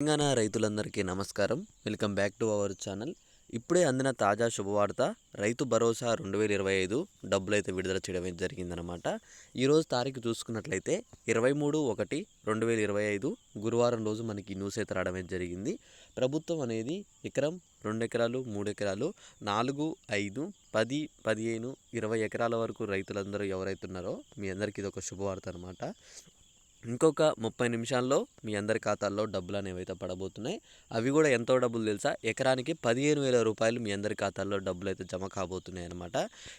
తెలంగాణ రైతులందరికీ నమస్కారం. Welcome back to our channel. ఇప్పుడే అందిన తాజా శుభవార్త రైతు భరోసా రెండు వేల ఇరవై ఐదు డబ్బులు అయితే విడుదల చేయడం జరిగిందనమాట ఈరోజు తారీఖు చూసుకున్నట్లయితే ఇరవై మూడు ఒకటి రెండు వేల ఇరవై ఐదు గురువారం రోజు మనకి న్యూస్ అయితే రావడం జరిగింది. ప్రభుత్వం అనేది ఎకరం రెండు ఎకరాలు మూడు ఎకరాలు నాలుగు ఐదు పది పదిహేను ఇరవై ఎకరాల వరకు రైతులందరూ ఎవరైతే ఉన్నారో మీ అందరికీ ఇది ఒక శుభవార్త అనమాట ఇంకొక ముప్పై నిమిషాల్లో మీ అందరి ఖాతాల్లో డబ్బులు అనేవి అయితే పడబోతున్నాయి అవి కూడా ఎంతో డబ్బులు తెలుసా? ఎకరానికి పదిహేను వేల రూపాయలు మీ అందరి ఖాతాల్లో డబ్బులు అయితే జమ కాబోతున్నాయి అనమాట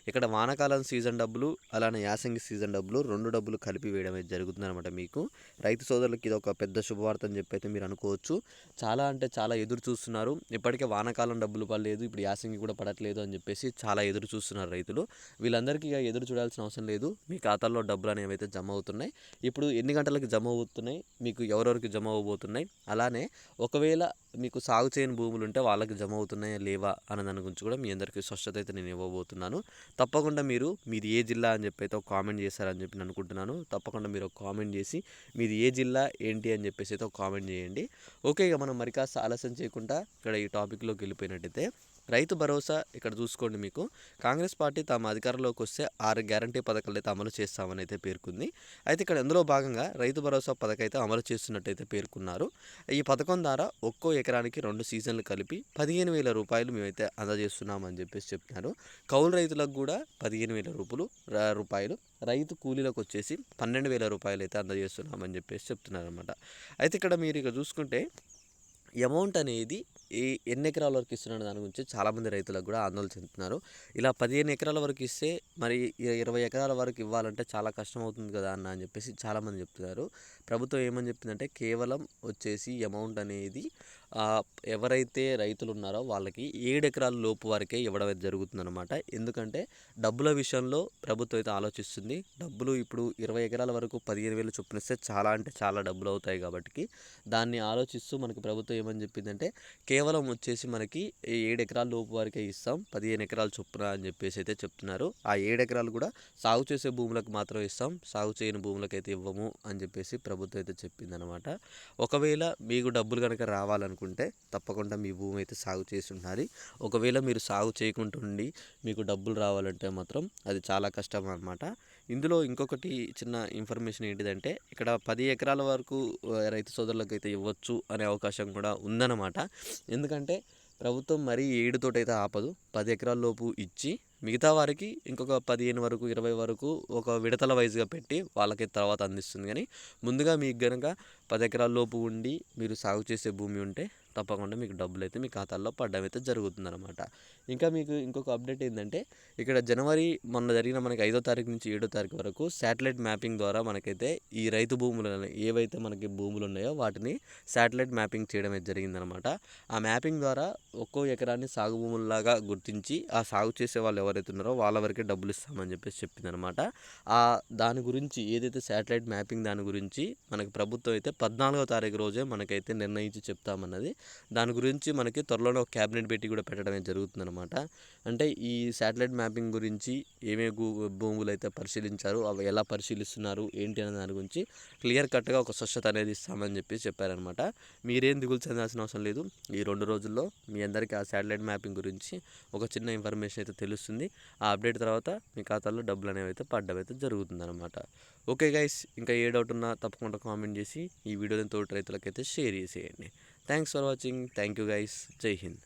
ఇక్కడ వానాకాలం సీజన్ డబ్బులు అలానే యాసంగి సీజన్ డబ్బులు రెండు డబ్బులు కలిపి వేయడం అయితే జరుగుతుంది అనమాట మీకు. రైతు సోదరులకి ఇది ఒక పెద్ద శుభవార్త అని చెప్పి అయితే మీరు అనుకోవచ్చు. చాలా అంటే చాలా ఎదురు చూస్తున్నారు. ఇప్పటికే వానాకాలం డబ్బులు పడలేదు ఇప్పుడు యాసంగి కూడా పడట్లేదు అని చెప్పేసి చాలా ఎదురు చూస్తున్నారు రైతులు. వీళ్ళందరికీ ఇక ఎదురు చూడాల్సిన అవసరం లేదు. మీ ఖాతాల్లో డబ్బులు అనేవి అయితే జమ అవుతున్నాయి. ఇప్పుడు ఎన్ని గంటలకు జమ అవుతున్నాయి మీకు ఎవరెవరికి జమ అవ్వబోతున్నాయి అలానే ఒకవేళ మీకు సాగు చేయని భూములు ఉంటే వాళ్ళకి జమ అవుతున్నాయా లేవా అన్న దాని గురించి కూడా మీ అందరికీ స్పష్టత అయితే నేను ఇవ్వబోతున్నాను. తప్పకుండా మీరు మీది ఏ జిల్లా అని చెప్పి అయితే ఒక కామెంట్ చేశారని చెప్పి నేను అనుకుంటున్నాను. తప్పకుండా మీరు ఒక కామెంట్ చేసి మీది ఏ జిల్లా ఏంటి అని చెప్పేసి అయితే ఒక కామెంట్ చేయండి. ఓకే ఇక మనం మరి కాస్త ఆలస్యం చేయకుండా ఇక్కడ ఈ టాపిక్లోకి వెళ్ళిపోయినట్టయితే రైతు భరోసా ఇక్కడ చూసుకోండి మీకు. కాంగ్రెస్ పార్టీ తమ అధికారంలోకి వస్తే ఆరు గ్యారంటీ పథకాలు అయితే అమలు చేస్తామని అయితే పేర్కొంది. అయితే ఇక్కడ ఇందులో భాగంగా రైతు భరోసా పథకం అయితే అమలు చేస్తున్నట్టయితే పేర్కొన్నారు. ఈ పథకం ద్వారా ఒక్కో ఎకరానికి రెండు సీజన్లు కలిపి పదిహేను వేల రూపాయలు మేమైతే అందజేస్తున్నామని చెప్పేసి చెప్తున్నారు. కౌలు రైతులకు కూడా పదిహేను వేల రూపాయలు రూపాయలు రైతు కూలీలకు వచ్చేసి పన్నెండు వేల రూపాయలు అయితే అందజేస్తున్నామని చెప్పేసి చెప్తున్నారు అనమాట అయితే ఇక్కడ మీరు ఇక చూసుకుంటే అమౌంట్ అనేది ఈ ఎన్ని ఎకరాల వరకు ఇస్తున్న దాని గురించి చాలామంది రైతులకు కూడా ఆందోళన చెందుతున్నారు. ఇలా పదిహేను ఎకరాల వరకు ఇస్తే మరి ఇరవై ఎకరాల వరకు ఇవ్వాలంటే చాలా కష్టం అవుతుంది కదా అన్న అని చెప్పేసి చాలామంది చెప్తున్నారు. ప్రభుత్వం ఏమని చెప్పిందంటే కేవలం వచ్చేసి అమౌంట్ అనేది ఎవరైతే రైతులు ఉన్నారో వాళ్ళకి ఏడు ఎకరాల లోపు వరకే ఇవ్వడం జరుగుతుందన్నమాట. ఎందుకంటే డబ్బుల విషయంలో ప్రభుత్వం అయితే ఆలోచిస్తుంది. డబ్బులు ఇప్పుడు ఇరవై ఎకరాల వరకు పదిహేను వేలు చొప్పునిస్తే చాలా అంటే చాలా డబ్బులు అవుతాయి కాబట్టి దాన్ని ఆలోచిస్తూ మనకి ప్రభుత్వం ఏమని చెప్పిందంటే కేవలం వచ్చేసి మనకి ఏడు ఎకరాల లోపు వరకే ఇస్తాం పదిహేను ఎకరాలు చొప్పున అని చెప్పేసి అయితే చెప్తున్నారు. ఆ ఏడు ఎకరాలు కూడా సాగు చేసే భూములకు మాత్రం ఇస్తాం సాగు చేయని భూములకు అయితే ఇవ్వము అని చెప్పేసి ప్రభుత్వం అయితే చెప్పిందనమాట ఒకవేళ మీకు డబ్బులు కనుక రావాలనుకుంటే అనుకుంటే తప్పకుండా మీ భూమి అయితే సాగు చేసి ఉండాలి. ఒకవేళ మీరు సాగు చేయకుంటుండి మీకు డబ్బులు రావాలంటే మాత్రం అది చాలా కష్టం అనమాట ఇందులో ఇంకొకటి చిన్న ఇన్ఫర్మేషన్ ఏంటిదంటే ఇక్కడ పది ఎకరాల వరకు రైతు సోదరులకు అయితే ఇవ్వచ్చు అనే అవకాశం కూడా ఉందన్నమాట. ఎందుకంటే ప్రభుత్వం మరీ ఏడుతోటైతే ఆపదు. పది ఎకరాల లోపు ఇచ్చి మిగతా వారికి ఇంకొక పదిహేను వరకు ఇరవై వరకు ఒక విడతల వైజ్గా పెట్టి వాళ్ళకి తర్వాత అందిస్తుంది. కానీ ముందుగా మీకు కనుక పది ఎకరాల లోపు ఉండి మీరు సాగు చేసే భూమి ఉంటే తప్పకుండా మీకు డబ్బులు అయితే మీ ఖాతాల్లో పడ్డం అయితే జరుగుతుందన్నమాట. ఇంకా మీకు ఇంకొక అప్డేట్ ఏంటంటే ఇక్కడ జనవరి మొన్న జరిగిన మనకి ఐదో తారీఖు నుంచి ఏడో తారీఖు వరకు శాటిలైట్ మ్యాపింగ్ ద్వారా మనకైతే ఈ రైతు భూములు ఏవైతే మనకి భూములు ఉన్నాయో వాటిని శాటిలైట్ మ్యాపింగ్ చేయడం అయితే జరిగిందనమాట ఆ మ్యాపింగ్ ద్వారా ఒక్కో ఎకరాన్ని సాగు భూముల్లాగా గుర్తించి ఆ సాగు చేసే వాళ్ళు ఎవరైతే ఉన్నారో వాళ్ళ వరకే డబ్బులు ఇస్తామని చెప్పేసి చెప్పిందనమాట ఆ దాని గురించి ఏదైతే శాటిలైట్ మ్యాపింగ్ దాని గురించి మనకి ప్రభుత్వం అయితే పద్నాలుగో తారీఖు రోజే మనకైతే నిర్ణయించి చెప్తామన్నది. దాని గురించి మనకి త్వరలోనే ఒక క్యాబినెట్ పెట్టి కూడా పెట్టడమే జరుగుతుందన్నమాట. అంటే ఈ శాటిలైట్ మ్యాపింగ్ గురించి ఏమేమి భూములు అయితే పరిశీలించారు అవి ఎలా పరిశీలిస్తున్నారు ఏంటి అనే దాని గురించి క్లియర్ కట్గా ఒక స్వచ్ఛత అనేది ఇస్తామని చెప్పి చెప్పారనమాట మీరేం దిగులు చెందాల్సిన అవసరం లేదు. ఈ రెండు రోజుల్లో మీ అందరికీ ఆ శాటిలైట్ మ్యాపింగ్ గురించి ఒక చిన్న ఇన్ఫర్మేషన్ అయితే తెలుస్తుంది. ఆ అప్డేట్ తర్వాత మీ ఖాతాలో డబ్బులు అనేవి అయితే పడ్డం అయితే జరుగుతుందన్నమాట. ఓకే గైస్ ఇంకా ఏ డౌట్ ఉన్నా తప్పకుండా కామెంట్ చేసి ఈ వీడియోని తోటి రైతులకైతే షేర్ చేసేయండి. Thanks for watching thank you guys జై హింద్